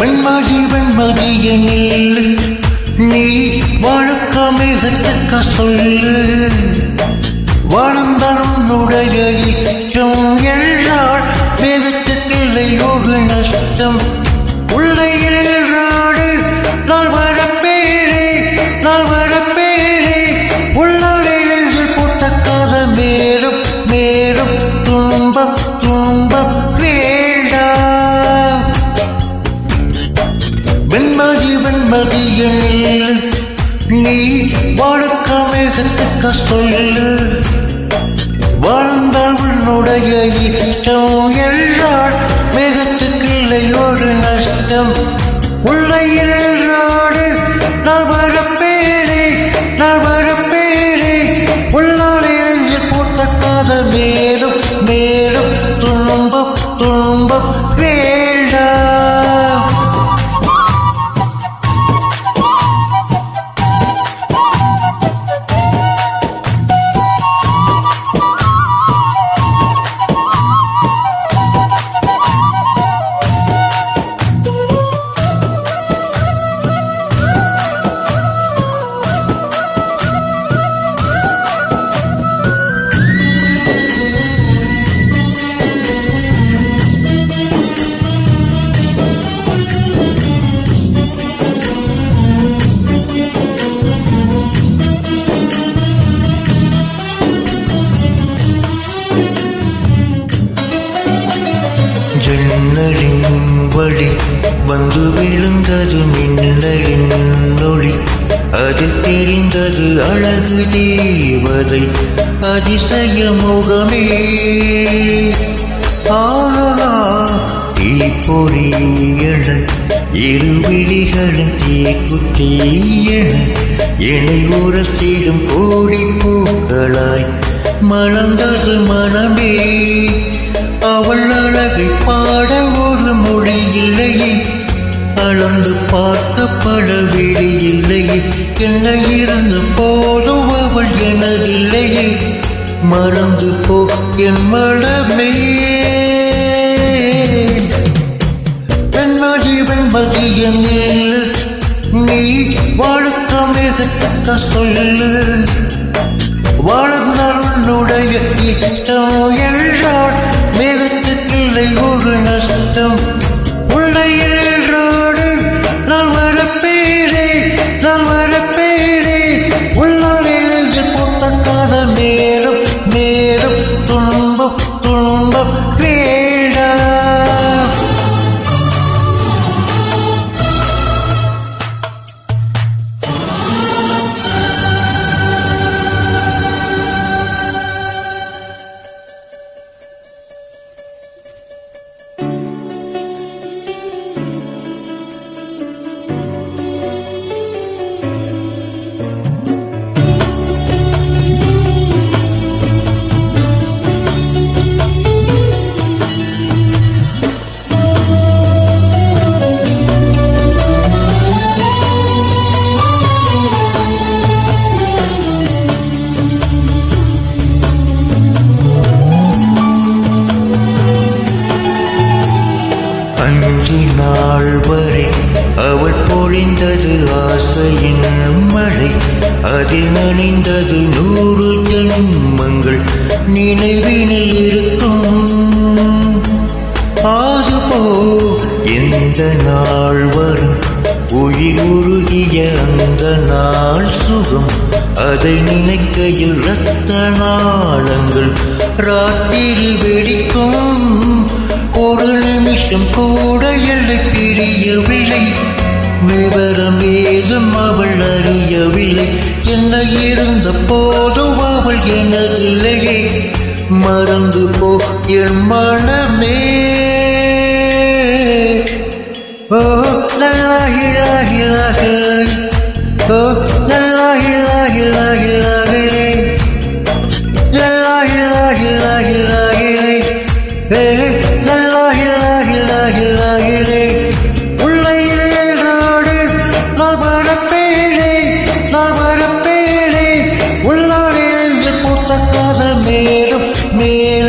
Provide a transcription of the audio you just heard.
வெண்மதி வெண்மதியனில் நீ வழக்கமிகத்தக்க சொல்லு. வாழ்ந்தனுடைய இச்சம் எல்லாள் மிகத்தில்லை ஒரு நஷ்டம். வழக்கமிகத்தக்க சொல்லு. வாழ்ந்தவனுடைய இஷ்டம் எல்லாள் மிகத்துக்கில்லை ஒரு நஷ்டம். உள்ளையில் நான் வரப்பேரே நான் வரப்பேரே உள்ளாடையில் போட்டக்காத மேலும் மேலும் துன்பம் துன்பம் வே ஜன்னலின் வழி வந்து விழுந்தது மின்னலின் நொழி. அது தெரிந்தது அழகு தேவதை அதிசய முகமே. ஆஹா தீப்பொறியழ இருவிழிகளின் தீக்குத்தீயன இணை உரத்திடும் கோடி பூக்களாய் மலர்ந்தது மனமே. அவள் அழகை பாட ஒரு மொழி இல்லையே. அளந்து பார்க்கப்படவில்லை இல்லையே. என்ன இருந்த போதும் அவள் எனதில்லையே. மறந்து போ என் மனமே வெண்மதி மதியம் என்னில். நீ வாழ்க்கமிகத்தக்க சொல்லு. வாழ்ந்தவனுடைய இஷ்டம் என்றால் மிகத்துக்கில்லை ஒரு நஷ்டம். பொழிந்தது ஆசையின் மழை. அதில் நனைந்தது நூறு ஜென்மங்கள் நினைவினில் இருக்கும். ஆசுபோ எந்த நாள் வரும்? உயிர் உருகிய அந்த நாள் சுகம். அதை நினைக்கையில் ரத்த நாளங்கள் ராத்திரி வெடிக்கும். ஒரு நிமிஷம் கூட எல்லை பிரியவில்லை விவரம் ஏதும் அவள் அறியவில்லை. என்ன இருந்த போதும் அவள் எனதில்லையே மறந்து போ என் மனமே. ஓ நல்லாகி லாஹி லாஹி ஓ நல்லாகி லாஹி லாஹி லாஹி லல்லாஹி லாஹி லாஹி லாஹி ஏ me